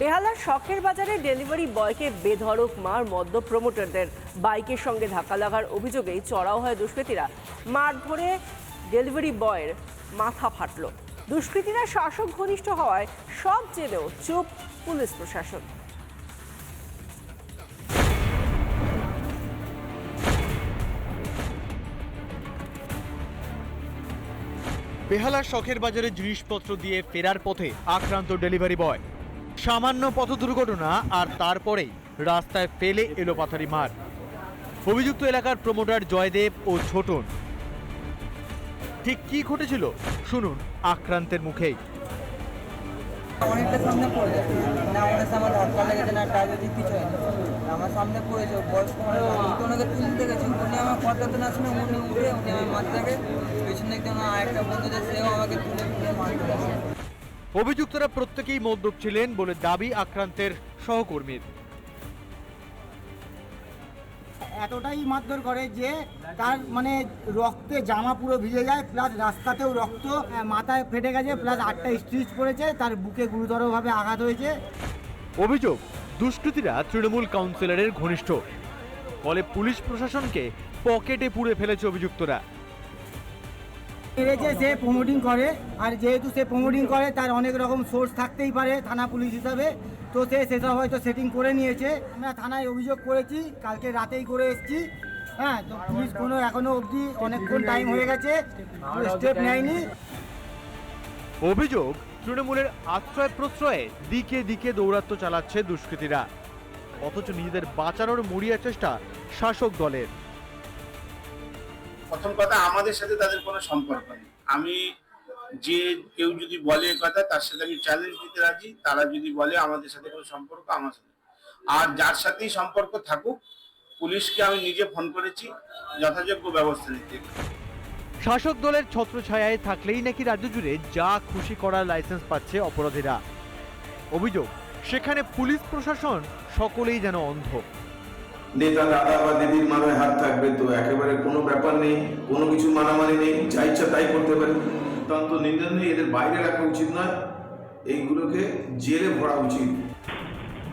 বেহালার শখের বাজারে ডেলিভারি বয়কে বেধড়ক মার মদ্য প্রমোটারদের। বাইকের সঙ্গে ধাক্কা লাগার অভিযোগেই চড়াও হয় দুষ্কৃতীরা। মার ধরে ডেলিভারি বয়ের মাথা ফাটল। দুষ্কৃতীরা শাসক ঘনিষ্ঠ হওয়ায় সব জেলেও চুপ পুলিশ প্রশাসন। বেহালার শখের বাজারে জিনিসপত্র দিয়ে ফেরার পথে আক্রান্ত ডেলিভারি বয়। সামান্য পথ দুর্ঘটনা আর তারপরেই রাস্তায় ফেলে এলো পাথারি মার। অভিযুক্ত এলাকার প্রমোটার জয়দেব ও ছোটন। ঠিক কি ঘটেছিল? শুনুন আক্রান্তের মুখেই। সামনে পড়ে যায়। না আমার কাছে আমার ধাক্কা লেগেছে না হয়নি আমার সামনে বয়স্ক ওনাকে উনি আমার না উঠে সেও আমাকে তুলে তুলে অভিযুক্তরা প্রত্যেকেই মদ্যপ ছিলেন বলে দাবি আক্রান্তের সহকর্মীর। এতটাই মারধর করে যে তার মানে রক্তে জামা পুরো ভিজে যায় প্লাস রাস্তাতেও রক্ত মাথায় ফেটে গেছে প্লাস আটটা স্টিচ পড়েছে তার বুকে গুরুতরভাবে আঘাত হয়েছে। অভিযোগ দুষ্কৃতীরা তৃণমূল কাউন্সিলরের ঘনিষ্ঠ। ফলে পুলিশ প্রশাসনকে পকেটে পুড়ে ফেলেছে অভিযুক্তরা। মেরেছে সে প্রমোটিং করে। আর যেহেতু সে প্রমোটিং করে, তার অনেক রকম সোর্স থাকতেই পারে থানা পুলিশ হিসাবে। তো সে সেসব হয়তো সেটিং করে নিয়েছে। আমরা থানায় অভিযোগ করেছি, কালকে রাতেই করে এসেছি। হ্যাঁ তো পুলিশ কোনো এখনও অবধি অনেকক্ষণ টাইম হয়ে গেছে স্টেপ নেয়নি। অভিযোগ, তৃণমূলের আশ্রয় প্রশ্রয়ে দিকে দিকে দৌরাত্ম্য চালাচ্ছে দুষ্কৃতীরা। অথচ নিজেদের বাঁচানোর মরিয়া চেষ্টা শাসক দলের। প্রথম কথা, আমাদের সাথে তাদের কোনো সম্পর্ক নেই। আমি যে কেউ যদি বলে কথা, তার সাথে আমি চ্যালেঞ্জ দিতে রাজি। তারা যদি বলে আমাদের সাথে কোনো সম্পর্ক, আমার সাথে। আর যার সাথেই সম্পর্ক থাকুক, পুলিশকে আমি নিজে ফোন করেছি, যথাযোগ্য ব্যবস্থা নিতে। শাসক দলের ছত্রছায়ায় থাকলেই নাকি রাজ্য জুড়ে যা খুশি করার লাইসেন্স পাচ্ছে অপরাধীরা। অভিযোগ, সেখানে পুলিশ প্রশাসন সকলেই যেন অন্ধ। নেতা, দাদা বা দিদির মাথায় হাত থাকবে, তো একেবারে কোনো ব্যাপার নেই, কোনো কিছু মানামানি নেই, যা ইচ্ছা তাই করতে পারে। অত্যন্ত নিন্দনীয় এদের বাইরে রাখা উচিত নয়, এইগুলোকে জেলে ভরা উচিত।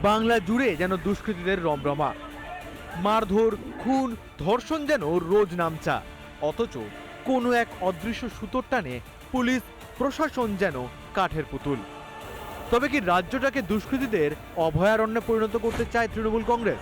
বাংলা জুড়ে যেন দুষ্কৃতীদের রমরমা। মারধর, খুন, ধর্ষণ যেন রোজ নামচা। অথচ কোনো এক অদৃশ্য সুতোর টানে পুলিশ, প্রশাসন যেন কাঠের পুতুল। তবে কি রাজ্যটাকে দুষ্কৃতীদের অভয়ারণ্যে পরিণত করতে চায় তৃণমূল কংগ্রেস?